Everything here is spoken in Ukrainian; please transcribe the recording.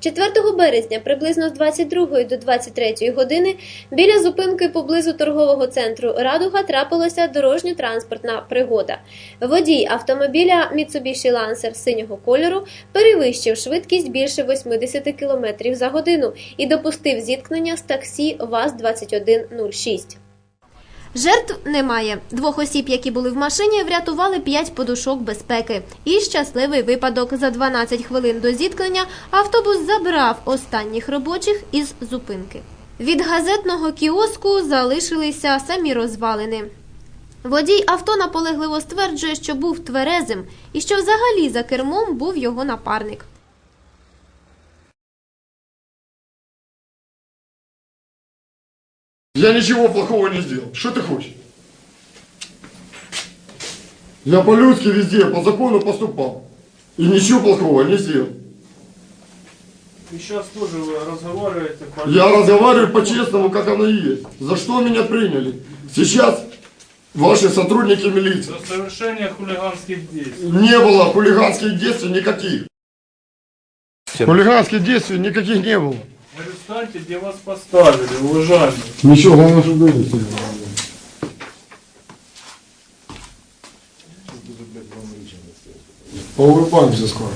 4 березня приблизно з 22 до 23 години біля зупинки поблизу торгового центру Радуга трапилася дорожньо-транспортна пригода. Водій автомобіля Mitsubishi Lancer синього кольору перевищив швидкість більше 80 км за годину і допустив зіткнення з таксі ВАЗ-2106. Жертв немає. Двох осіб, які були в машині, врятували п'ять подушок безпеки. І щасливий випадок за 12 хвилин до зіткнення автобус забрав останніх робочих із зупинки. Від газетного кіоску залишилися самі розвалини. Водій авто наполегливо стверджує, що був тверезим і що взагалі за кермом був його напарник. Я ничего плохого не сделал. Что ты хочешь? Я по-людски везде, по закону поступал. И ничего плохого не сделал. И сейчас тоже вы разговариваете по... Я разговариваю по-честному, как оно и есть. За что меня приняли? Сейчас ваши сотрудники милиции. За совершение хулиганских действий. Не было хулиганских действий никаких. Хулиганских действий никаких не было. Перестаньте, где вас поставили, уважаемые. Ничего, главное, что говорите. Поулыбаемся скоро.